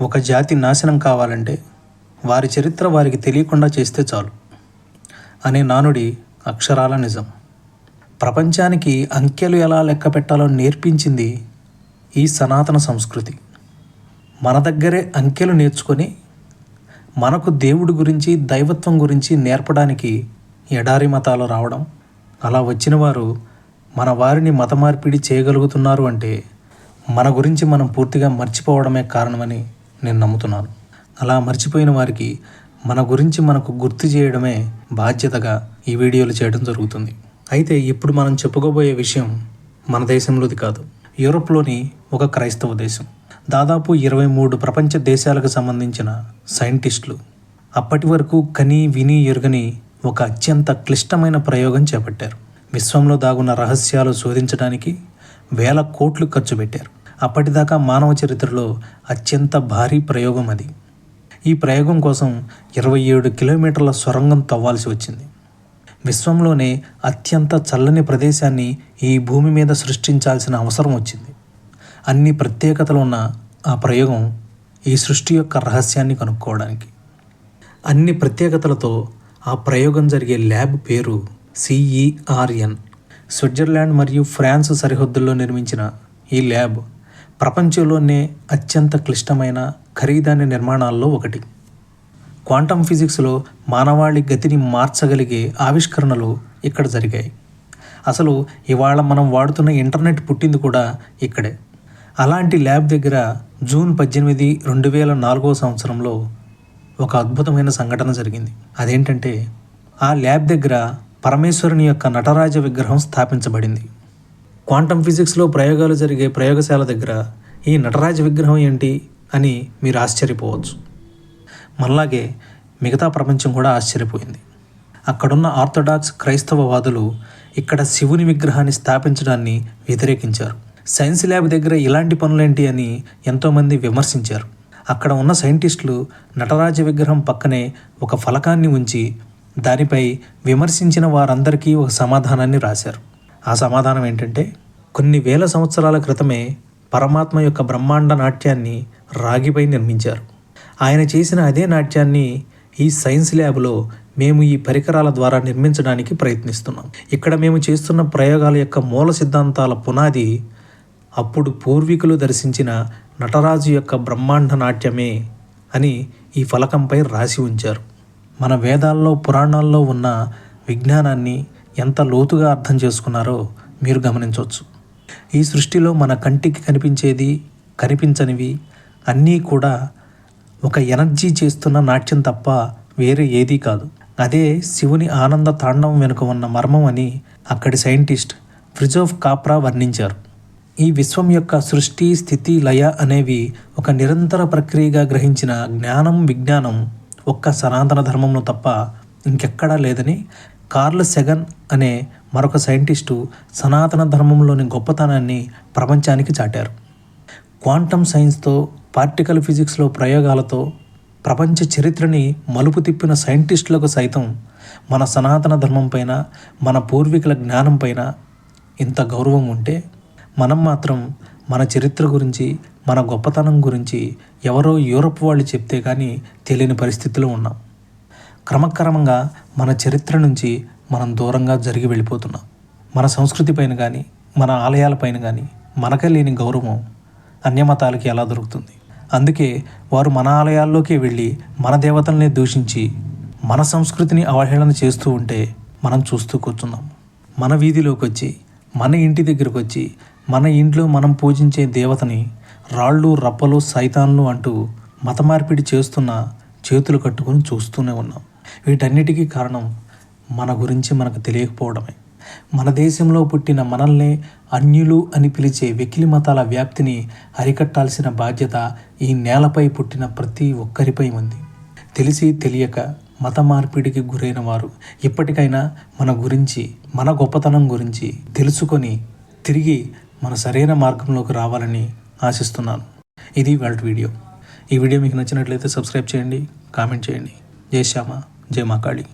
ఒక జాతి నాశనం కావాలంటే వారి చరిత్ర వారికి తెలియకుండా చేస్తే చాలు. అనే నానుడి అక్షరాల నిజం. ప్రపంచానికి అంకెలు ఎలా లెక్క పెట్టాలో నేర్పించింది ఈ సనాతన సంస్కృతి. మన దగ్గరే అంకెలు నేర్చుకొని మనకు దేవుడి గురించి దైవత్వం గురించి నేర్పడానికి ఎడారి మతాలు రావడం అలా వచ్చిన వారు మన వారిని మత మార్పిడి చేయగలుగుతున్నారు అంటే మన గురించి మనం పూర్తిగా మర్చిపోవడమే కారణమని నేను నమ్ముతున్నాను. అలా మర్చిపోయిన వారికి మన గురించి మనకు గుర్తు చేయడమే బాధ్యతగా ఈ వీడియోలు చేయడం జరుగుతుంది. అయితే ఇప్పుడు మనం చెప్పుకోబోయే విషయం మన దేశంలోది కాదు. యూరోప్లోని ఒక క్రైస్తవ దేశం. దాదాపు ఇరవై మూడు ప్రపంచ దేశాలకు సంబంధించిన సైంటిస్టులు. అప్పటి వరకు కని విని ఎరుగని ఒక అత్యంత క్లిష్టమైన ప్రయోగం చేపట్టారు. విశ్వంలో దాగున్న రహస్యాలు శోధించడానికి వేల కోట్లు ఖర్చు పెట్టారు. అప్పటిదాకా మానవ చరిత్రలో అత్యంత భారీ ప్రయోగం అది. ఈ ప్రయోగం కోసం ఇరవై ఏడు కిలోమీటర్ల సొరంగం తవ్వాల్సి వచ్చింది. విశ్వంలోనే అత్యంత చల్లని ప్రదేశాన్ని ఈ భూమి మీద సృష్టించాల్సిన అవసరం వచ్చింది. అన్ని ప్రత్యేకతలు ఉన్న ఆ ప్రయోగం ఈ సృష్టి యొక్క రహస్యాన్ని కనుక్కోవడానికి. అన్ని ప్రత్యేకతలతో ఆ ప్రయోగం జరిగే ల్యాబ్ పేరు సిఈఆర్ఎన్ స్విట్జర్లాండ్ మరియు ఫ్రాన్స్ సరిహద్దుల్లో నిర్మించిన ఈ ల్యాబ్ ప్రపంచంలోనే అత్యంత క్లిష్టమైన ఖరీదైన నిర్మాణాల్లో ఒకటి. క్వాంటమ్ ఫిజిక్స్లో మానవాళి గతిని మార్చగలిగే ఆవిష్కరణలు ఇక్కడ జరిగాయి. అసలు ఇవాళ మనం వాడుతున్న ఇంటర్నెట్ పుట్టింది కూడా ఇక్కడే. అలాంటి ల్యాబ్ దగ్గర జూన్ పద్దెనిమిది రెండు వేల నాలుగో సంవత్సరంలో ఒక అద్భుతమైన సంఘటన జరిగింది. అదేంటంటే ఆ ల్యాబ్ దగ్గర పరమేశ్వరుని యొక్క నటరాజ విగ్రహం స్థాపించబడింది. క్వాంటమ్ ఫిజిక్స్లో ప్రయోగాలు జరిగే ప్రయోగశాల దగ్గర ఈ నటరాజ విగ్రహం ఏంటి అని మీరు ఆశ్చర్యపోవచ్చు. మనలాగే మిగతా ప్రపంచం కూడా ఆశ్చర్యపోయింది. అక్కడున్న ఆర్థోడాక్స్ క్రైస్తవవాదులు ఇక్కడ శివుని విగ్రహాన్ని స్థాపించడాన్ని వ్యతిరేకించారు. సైన్స్ ల్యాబ్ దగ్గర ఇలాంటి పనులేంటి అని ఎంతోమంది విమర్శించారు. అక్కడ ఉన్న సైంటిస్టులు నటరాజ విగ్రహం పక్కనే ఒక ఫలకాన్ని ఉంచి దానిపై విమర్శించిన వారందరికీ ఒక సమాధానాన్ని రాశారు. ఆ సమాధానం ఏంటంటే కొన్ని వేల సంవత్సరాల క్రితమే పరమాత్మ యొక్క బ్రహ్మాండ నాట్యాన్ని రాగిపై నిర్మించారు. ఆయన చేసిన అదే నాట్యాన్ని ఈ సైన్స్ ల్యాబ్లో మేము ఈ పరికరాల ద్వారా నిర్మించడానికి ప్రయత్నిస్తున్నాం. ఇక్కడ మేము చేస్తున్న ప్రయోగాల యొక్క మూల సిద్ధాంతాల పునాది అప్పుడు పూర్వీకులు దర్శించిన నటరాజు యొక్క బ్రహ్మాండ నాట్యమే అని ఈ ఫలకంపై రాసి ఉంచారు. మన వేదాల్లో పురాణాల్లో ఉన్న విజ్ఞానాన్ని ఎంత లోతుగా అర్థం చేసుకున్నారో మీరు గమనించవచ్చు. ఈ సృష్టిలో మన కంటికి కనిపించేది కనిపించనివి అన్నీ కూడా ఒక ఎనర్జీ చేస్తున్న నాట్యం తప్ప వేరే ఏదీ కాదు. అదే శివుని ఆనంద తాండవం వెనుక ఉన్న మర్మం అని అక్కడి సైంటిస్ట్ ఫ్రిజోఫ్ కాప్రా వర్ణించారు. ఈ విశ్వం యొక్క సృష్టి స్థితి లయ అనేవి ఒక నిరంతర ప్రక్రియగా గ్రహించిన జ్ఞానం విజ్ఞానం ఒక్క సనాతన ధర్మంలో తప్ప ఇంకెక్కడా లేదని కార్ల్ సెగన్ అనే మరొక సైంటిస్టు సనాతన ధర్మంలోని గొప్పతనాన్ని ప్రపంచానికి చాటారు. క్వాంటమ్ సైన్స్తో పార్టికల్ ఫిజిక్స్లో ప్రయోగాలతో ప్రపంచ చరిత్రని మలుపు తిప్పిన సైంటిస్టులకు సైతం మన సనాతన ధర్మం పైన మన పూర్వీకుల జ్ఞానం పైన ఇంత గౌరవం ఉంటే మనం మాత్రం మన చరిత్ర గురించి మన గొప్పతనం గురించి ఎవరో యూరప్ వాళ్ళు చెప్తే కానీ తెలియని పరిస్థితిలో ఉన్నాం. క్రమక్రమంగా మన చరిత్ర నుంచి మనం దూరంగా జరిగి వెళ్ళిపోతున్నాం. మన సంస్కృతి పైన కానీ మన ఆలయాలపైన కానీ మనకే లేని గౌరవం అన్యమతాలకి ఎలా దొరుకుతుంది? అందుకే వారు మన ఆలయాల్లోకి వెళ్ళి మన దేవతల్ని దూషించి మన సంస్కృతిని అవహేళన చేస్తూ ఉంటే మనం చూస్తూ కూర్చున్నాం. మన వీధిలోకి వచ్చి మన ఇంటి దగ్గరకు వచ్చి మన ఇంట్లో మనం పూజించే దేవతని రాళ్ళు రప్పలు సైతాన్లు అంటూ మత మార్పిడి చేస్తున్న చేతులు కట్టుకొని చూస్తూనే ఉన్నాం. వీటన్నిటికీ కారణం మన గురించి మనకు తెలియకపోవడమే. మన దేశంలో పుట్టిన మనల్నే అన్యులు అని పిలిచే వెకిలి మతాల వ్యాప్తిని అరికట్టాల్సిన బాధ్యత ఈ నేలపై పుట్టిన ప్రతి ఒక్కరిపై ఉంది. తెలిసి తెలియక మత మార్పిడికి గురైన వారు ఇప్పటికైనా మన గురించి మన గొప్పతనం గురించి తెలుసుకొని తిరిగి మన సరైన మార్గంలోకి రావాలని ఆశిస్తున్నాను. ఇది వాళ్ళ వీడియో. ఈ వీడియో మీకు నచ్చినట్లయితే సబ్స్క్రైబ్ చేయండి కామెంట్ చేయండి. జై శ్యామ. જેમાં મા કાળી